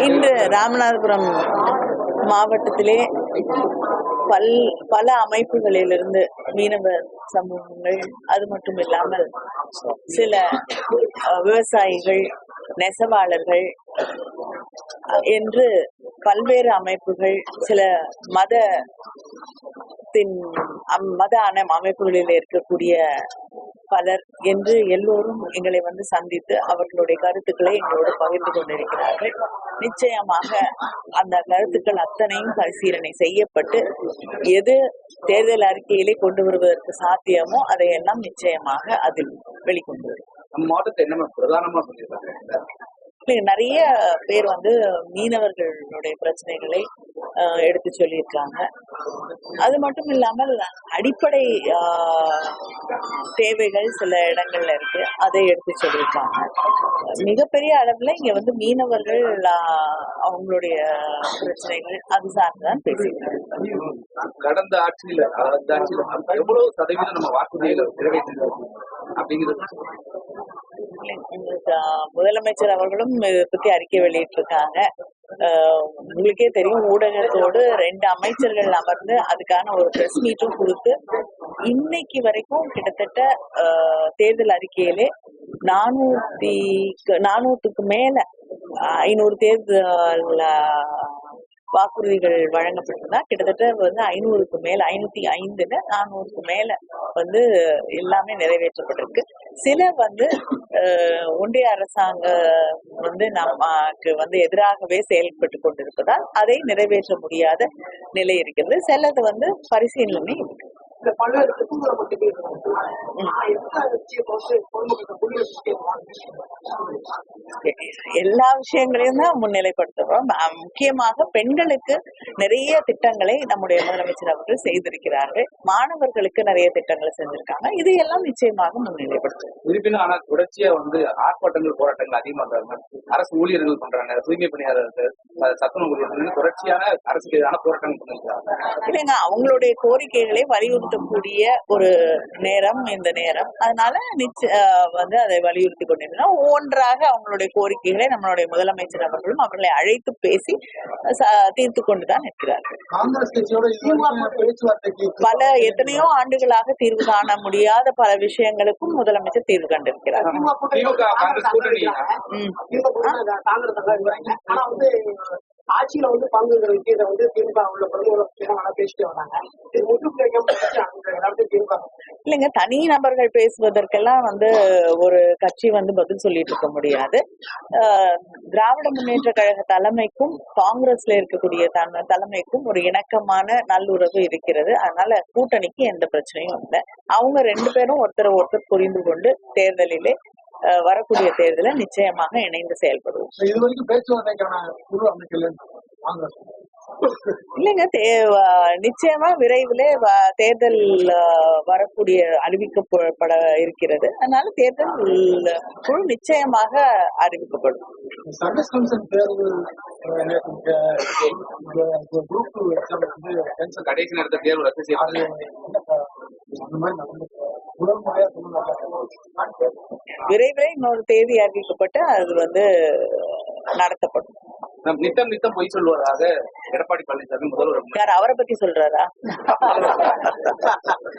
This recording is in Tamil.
இன்று ராமநாதபுரம் மாவட்டத்திலே பல் பல அமைப்புகளிலிருந்து மீனவ சமூகங்கள் அது மட்டும் இல்லாமல் சில விவசாயிகள் நெசவாளர்கள் என்று பல்வேறு அமைப்புகள் சில மதத்தின் அம்- மத அமைப்புகளில் இருக்கக்கூடிய பலர் என்று எல்லோரும் எங்களை வந்து சந்தித்து அவர்களுடைய கருத்துக்களை எங்களோடு பகிர்ந்து கொண்டிருக்கிறார்கள். நிச்சயமாக அந்த கருத்துக்கள் அத்தனையும் பரிசீலனை செய்யப்பட்டு எது தேர்தல் அறிக்கையிலே கொண்டு வருவதற்கு சாத்தியமோ அதையெல்லாம் நிச்சயமாக அதில் வெளிக்கொண்டு வரும். நிறைய பேர் வந்து மீனவர்களுடைய பிரச்சனைகளை எடுத்து சொல்லியிருக்காங்க. அது மட்டும் இல்லாமல் அடிப்படை தேவைகள் சில இடங்கள்ல இருக்கு. அதை எடுத்து சொல்லியிருக்காங்க. மிகப்பெரிய அளவுல இங்க வந்து மீனவர்கள் அவங்களுடைய பிரச்சனைகள் அது சார்ந்துதான் பேசியிருக்காங்க. கடந்த ஆட்சியில அந்த ஆட்சியில எவ்வளவு சதவீதம் நம்ம நிறைவேற்றிருக்கோம் அப்படிங்கிறது எங்களுக்கு, முதலமைச்சர் அவர்களும் இதை பத்தி அறிக்கை வெளியிட்டிருக்காங்க. உங்களுக்கே தெரியும் ஊடகத்தோடு ரெண்டு அமைச்சர்கள் அமர்ந்து அதுக்கான ஒரு பிரஸ் மீட்டும் கொடுத்து இன்னைக்கு வரைக்கும் கிட்டத்தட்ட தேர்தல் அறிக்கையிலே நானூத்தி நானூத்துக்கு மேல ஐநூறு தேர்தல் வாக்குறுதிகள் வழங்கப்பட்டிருந்தா கிட்டத்தட்ட வந்து ஐநூறுக்கு மேல ஐநூத்தி ஐந்துல நானூறுக்கு மேல வந்து எல்லாமே நிறைவேற்றப்பட்டிருக்கு. சில வந்து ஒன்றிய அரசாங்க வந்து நமக்கு வந்து எதிராகவே செயல்பட்டு கொண்டிருப்பதால் அதை நிறைவேற்ற முடியாத நிலை இருக்கிறது. சிலது வந்து பரிசீலனை இருக்கு. இந்த பல்வேறு திட்டங்களை நம்ம திட்டிருக்கோம். எல்லா விஷயங்களையும் தான் முன்னிலைப்படுத்துறோம். முக்கியமாக பெண்களுக்கு நிறைய திட்டங்களை நம்முடைய முதலமைச்சர் அவர்கள் செய்திருக்கிறார்கள். மாணவர்களுக்கு நிறைய திட்டங்களை செஞ்சிருக்காங்க. இதையெல்லாம் நிச்சயமாக முன்னிலைப்படுத்தும் இருப்பினும் ஆனா தொடர்ச்சியா வந்து ஆர்ப்பாட்டங்கள் போராட்டங்கள் அதிகமாகிறாங்க அரசு ஊழியர்கள் பண்றாங்க தூய்மை பணியாளர்கள் சத்துணவு தொடர்ச்சியான அரசுக்கு எதிரான போராட்டங்கள் பண்ணிருக்காங்க இல்லைங்க அவங்களுடைய கோரிக்கைகளை வலியுறுத்தக்கூடிய ஒரு நேரம் இந்த நேரம். அதனால நிச்சய வந்து அதை வலியுறுத்தி கொண்டிருந்தோம் ஒவ்வொன்றாக அவங்களுடைய கோரிக்கைகளை நம்மளுடைய முதலமைச்சர் அவர்களும் அவர்களை அழைத்து பேசி தீர்த்து கொண்டுதான் இருக்கிறார்கள். பல எத்தனையோ ஆண்டுகளாக தீர்வு காண முடியாத பல விஷயங்களுக்கும் முதலமைச்சர் தீர்வு கண்டிருக்கிறார். ஆட்சியில வந்து பங்குங்கிற விஷயத்தை வந்து திமுக உள்ள பிரதமர் நல்லா பேசிட்டு வந்தாங்க இது முற்றுக்கு திமுக இல்லைங்க தனி நபர்கள் பேசுவதற்கெல்லாம் வந்து ஒரு கட்சி வந்து பதில் சொல்லிட்டு இருக்க முடியாது. ஆஹ் திராவிட முன்னேற்ற கழக தலைமைக்கும் காங்கிரஸ்ல இருக்கக்கூடிய தலைமைக்கும் ஒரு இணக்கமான நல்லுறவு இருக்கிறது. அதனால கூட்டணிக்கு எந்த பிரச்சனையும் இல்லை. அவங்க ரெண்டு பேரும் ஒருத்தர் ஒருத்தர் புரிந்து கொண்டு தேர்தலிலே வரக்கூடிய தேர்தலில் நிச்சயமாக இணைந்து செயல்படுவோம். இல்லைங்க தே நிச்சயமா விரைவிலே தேர்தல் வரக்கூடிய அறிவிக்கப்பட இருக்கிறது. அதனால தேர்தல் குழு நிச்சயமாக அறிவிக்கப்படும். தேர்வு கடைசி ரத்து செய்யப்பட்டது. விரைவிலே இன்னொரு தேதி அறிவிக்கப்பட்டு அது வந்து நடத்தப்படும். நித்தம் நித்தம் பொய் சொல்வதாக எடப்பாடி பழனிசாமி முதல்வர் யார் அவரை பத்தி சொல்றாரா?